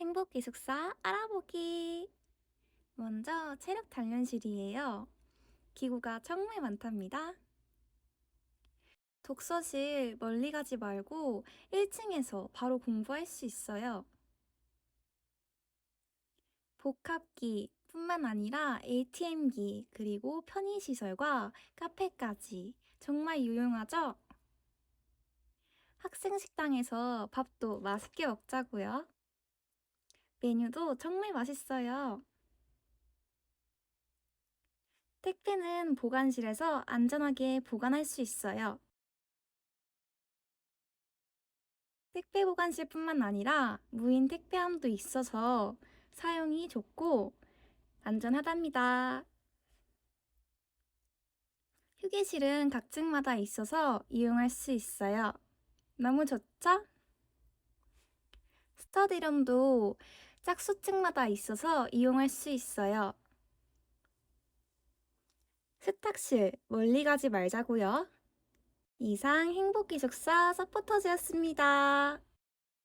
행복 기숙사 알아보기. 먼저 체력 단련실이에요. 기구가 정말 많답니다. 독서실 멀리 가지 말고 1층에서 바로 공부할 수 있어요. 복합기 뿐만 아니라 ATM기 그리고 편의시설과 카페까지 정말 유용하죠? 학생 식당에서 밥도 맛있게 먹자고요. 메뉴도 정말 맛있어요. 택배는 보관실에서 안전하게 보관할 수 있어요. 택배 보관실뿐만 아니라 무인 택배함도 있어서 사용이 좋고 안전하답니다. 휴게실은 각 층마다 있어서 이용할 수 있어요. 너무 좋죠? 스터디룸도 짝수층마다 있어서 이용할 수 있어요. 세탁실 멀리 가지 말자고요. 이상 행복기숙사 서포터즈였습니다.